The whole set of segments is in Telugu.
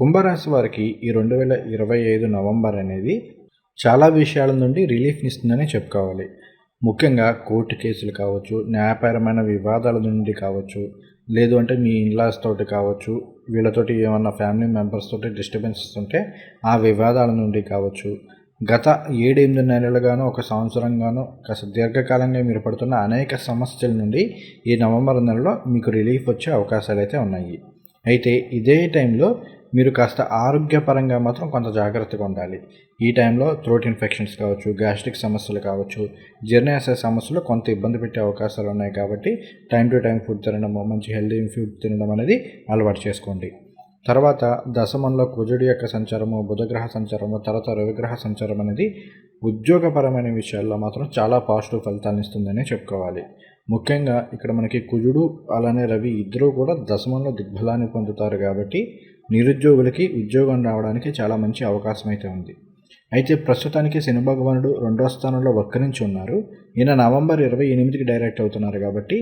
కుంభరాశి వారికి ఈ రెండు వేల ఇరవై ఐదు నవంబర్ అనేది చాలా విషయాల నుండి రిలీఫ్ని ఇస్తుందని చెప్పుకోవాలి. ముఖ్యంగా కోర్టు కేసులు కావచ్చు న్యాయపరమైన వివాదాల నుండి కావచ్చు లేదు అంటే మీ ఇన్లాస్ తోటి కావచ్చు వీళ్ళతోటి ఏమన్నా ఫ్యామిలీ మెంబర్స్ తోటి డిస్టర్బెన్సెస్ ఉంటే ఆ వివాదాల నుండి కావచ్చు. గత ఏడెనిమిది నెలలుగాను ఒక సంవత్సరంగాను కాస్త దీర్ఘకాలంగా మీరు పడుతున్న అనేక సమస్యల నుండి ఈ నవంబర్ నెలలో మీకు రిలీఫ్ వచ్చే అవకాశాలు అయితే ఉన్నాయి. అయితే ఇదే టైంలో మీరు కాస్త ఆరోగ్యపరంగా మాత్రం కొంత జాగ్రత్తగా ఉండాలి. ఈ టైంలో థ్రోట్ ఇన్ఫెక్షన్స్ కావచ్చు గ్యాస్ట్రిక్ సమస్యలు కావచ్చు జీర్ణాశయ సమస్యలు కొంత ఇబ్బంది పెట్టే అవకాశాలు ఉన్నాయి కాబట్టి టైం టు టైం ఫుడ్ తినడము మంచి హెల్దీ ఫుడ్ తినడం అనేది అలవాటు చేసుకోండి. తర్వాత దశమంలో కుజుడి యొక్క సంచారము బుధగ్రహ సంచారము తర్వాత రవిగ్రహ సంచారం అనేది ఉద్యోగపరమైన విషయాల్లో మాత్రం చాలా పాజిటివ్ ఫలితాలను ఇస్తుందనే చెప్పుకోవాలి. ముఖ్యంగా ఇక్కడ మనకి కుజుడు అలానే రవి ఇద్దరూ కూడా దశమంలో దిగ్బలాన్ని పొందుతారు కాబట్టి నిరుద్యోగులకి ఉద్యోగం రావడానికి చాలా మంచి అవకాశం అయితే ఉంది. అయితే ప్రస్తుతానికి శని భగవానుడు రెండో స్థానంలో వక్రించి ఉన్నారు. ఈయన నవంబర్ ఇరవై ఎనిమిదికి డైరెక్ట్ అవుతున్నారు కాబట్టి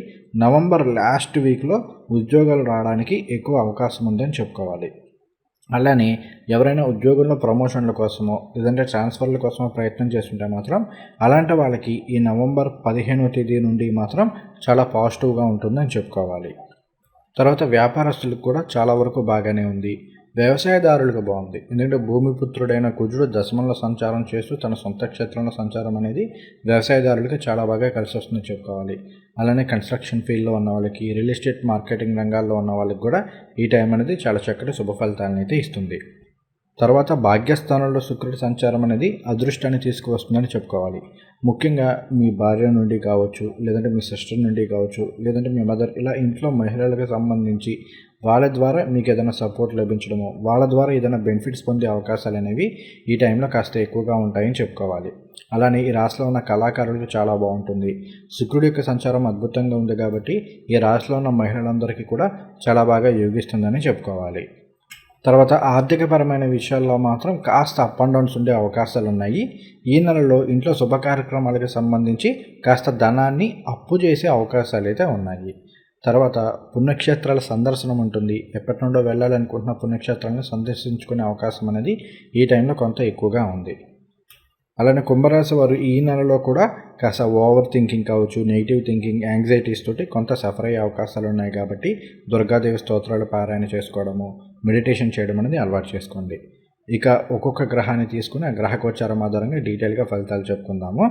నవంబర్ లాస్ట్ వీక్లో ఉద్యోగాలు రావడానికి ఎక్కువ అవకాశం ఉందని చెప్పుకోవాలి. అలానే ఎవరైనా ఉద్యోగంలో ప్రమోషన్ల కోసమో లేదంటే ట్రాన్స్ఫర్ల కోసమో ప్రయత్నం చేస్తుంటే మాత్రం అలాంటి వాళ్ళకి ఈ నవంబర్ పదిహేనవ తేదీ నుండి మాత్రం చాలా పాజిటివ్గా ఉంటుందని చెప్పుకోవాలి. తర్వాత వ్యాపారస్తులకు కూడా చాలా వరకు బాగానే ఉంది. వ్యవసాయదారులకు బాగుంది. ఎందుకంటే భూమిపుత్రుడైన కుజుడు దశమంలో సంచారం చేస్తూ తన సొంత క్షేత్రంలో సంచారం అనేది వ్యవసాయదారులకి చాలా బాగా కలిసి వస్తుందని చెప్పుకోవాలి. అలానే కన్స్ట్రక్షన్ ఫీల్డ్లో ఉన్న వాళ్ళకి రియల్ ఎస్టేట్ మార్కెటింగ్ రంగాల్లో ఉన్న వాళ్ళకి కూడా ఈ టైం అనేది చాలా చక్కటి శుభ ఫలితాలను అయితే ఇస్తుంది. తర్వాత భాగ్యస్థానంలో శుక్రుడి సంచారం అనేది అదృష్టాన్ని తీసుకువస్తుందని చెప్పుకోవాలి. ముఖ్యంగా మీ భార్య నుండి కావచ్చు లేదంటే మీ సిస్టర్ నుండి కావచ్చు లేదంటే మీ మదర్ ఇలా ఇంట్లో మహిళలకు సంబంధించి వాళ్ళ ద్వారా మీకు ఏదైనా సపోర్ట్ లభించడము వాళ్ళ ద్వారా ఏదైనా బెనిఫిట్స్ పొందే అవకాశాలు అనేవి ఈ టైంలో కాస్త ఎక్కువగా ఉంటాయని చెప్పుకోవాలి. అలానే ఈ రాశిలో ఉన్న కళాకారులకు చాలా బాగుంటుంది. శుక్రుడి యొక్క సంచారం అద్భుతంగా ఉంది కాబట్టి ఈ రాశిలో ఉన్న మహిళలందరికీ కూడా చాలా బాగా యోగిస్తుందని చెప్పుకోవాలి. తర్వాత ఆర్థికపరమైన విషయాల్లో మాత్రం కాస్త అప్ అండ్ డౌన్స్ ఉండే అవకాశాలు ఉన్నాయి. ఈ నెలలో ఇంట్లో శుభ కార్యక్రమాలకు సంబంధించి కాస్త ధనాన్ని అప్పు చేసే అవకాశాలు అయితే ఉన్నాయి. తర్వాత పుణ్యక్షేత్రాల సందర్శనం ఉంటుంది. ఎప్పటి నుండో వెళ్ళాలనుకుంటున్న పుణ్యక్షేత్రాలను సందర్శించుకునే అవకాశం అనేది ఈ టైంలో కొంత ఎక్కువగా ఉంది. అలానే కుంభరాశి వారు ఈ నెలలో కూడా కాస్త ఓవర్ థింకింగ్ కావచ్చు నెగిటివ్ థింకింగ్ యాంగ్జైటీస్ తోటి కొంత సఫర్ అయ్యే అవకాశాలు ఉన్నాయి కాబట్టి దుర్గాదేవి స్తోత్రాలు పారాయణ చేసుకోవడము మెడిటేషన్ చేయడం అనేది అలవాటు చేసుకోండి. ఇక ఒక్కొక్క గ్రహాన్ని తీసుకుని ఆ గ్రహ గోచారం ఆధారంగా డీటెయిల్గా ఫలితాలు చెప్పుకుందాము.